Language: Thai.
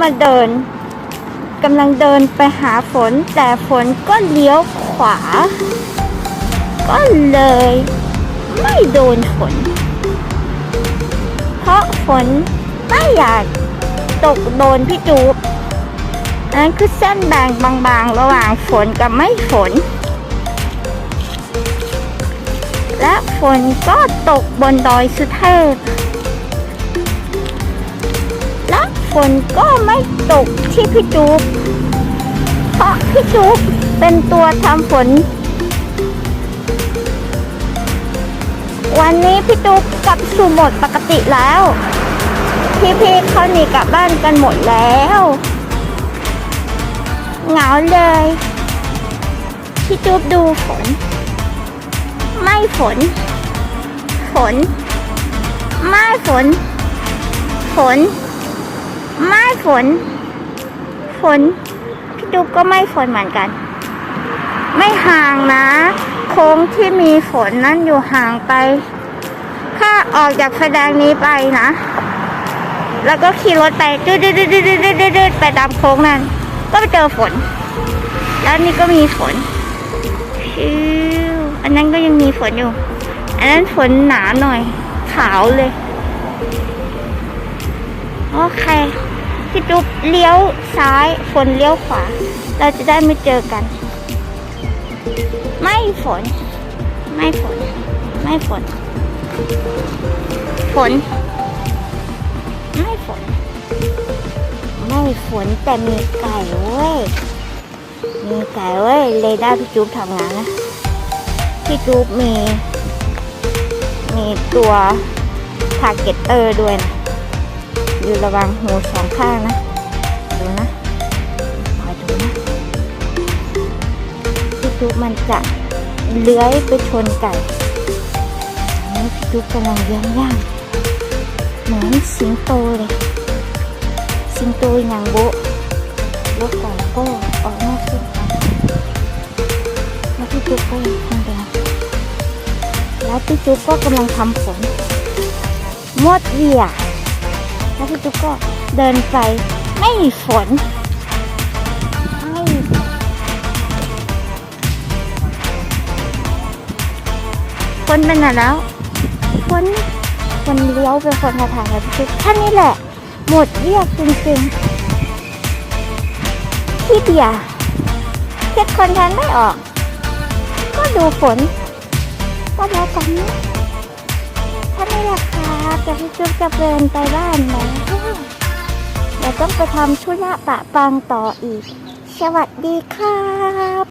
มาเดินกำลังเดินไปหาฝน แต่ฝนก็เลี้ยวขวา ก็เลย ไม่โดนฝน เพราะฝนไม่อยากตกโดนพี่จูบนนั้นคือเส้นแบ่งบางๆ ระหว่างฝนกับไม่ฝน และฝนก็ตกบนดอยสุเทพ ฝนก็ไม่ตกที่พี่จูบเพราะพี่จูบเป็นตัวทำฝน วันนี้พี่จูบกลับสู่หมดปกติแล้ว พี่ๆเขาหนีกลับบ้านกันหมดแล้วเหงาเลยพี่จูบดูฝน ไม่ฝน ฝน ไม่ฝน ฝน ไม่ฝน ฝน พี่จุ๊บก็ไม่ฝนเหมือนกัน ไม่ห่างนะ โค้งที่มีฝนนั้นอยู่ห่างไป ถ้าออกจากไฟแดงนี้ไปนะ แล้วก็ขี่รถไปดืดดืดดืดดืดดืดดืดไปตามโค้งนั้น ก็ไปเจอฝน แล้วนี่ก็มีฝนชิวอันนั้นก็ยังมีฝนอยู่ อันนั้นฝนหนาหน่อย ขาวเลย โอเค พี่จุ๊บเลี้ยวซ้ายฝนเลี้ยวขวา เราจะได้ไม่เจอกัน ไม่ฝน ไม่ฝน ไม่ฝน ฝน ไม่ฝน ไม่ฝนแต่มีไก่เว้ย มีไก่เว้ยเรดาร์พี่จุ๊บทำงานนะ พี่จุ๊บมี มีตัวทาร์เก็ตเตอร์ด้วยนะ อยู่ระวังหูสองข้างนะ ดูนะคอยดูนะพี่จุ๊บมันจะเลื้อยไปชนไก่นนี้พี่จุ๊บกำลังเลี้ยงย่างเหมือนสิงโตเลย สิงโตอย่างโบะรถไก่ก็ออกนอกเส้นทางแล้วพี่จุ๊บก็ยังคงเดินแล้วพี่จุ๊บก็กำลังทำฝนมดเหวี่ย แล้วพี่ตุ๊กก็เดินไปไม่มีฝนไม่ฝนเป็นอะไรแล้วฝนฝนเลี้ยวไปคนมาถ่ายแล้วพี่ตุ๊กแค่นี้แหละ หมดเรียกจริงๆพี่เบียร์เช็ดคอนเทนต์ไม่ออก ก็ดูฝนก็แล้วกันนะถ้าไม่ราคาแต่พี่จุ๊บจะเดินไปบ้านไหมเดี๋ยวต้องไปทำธุระปะปังต่ออีก สวัสดีครับ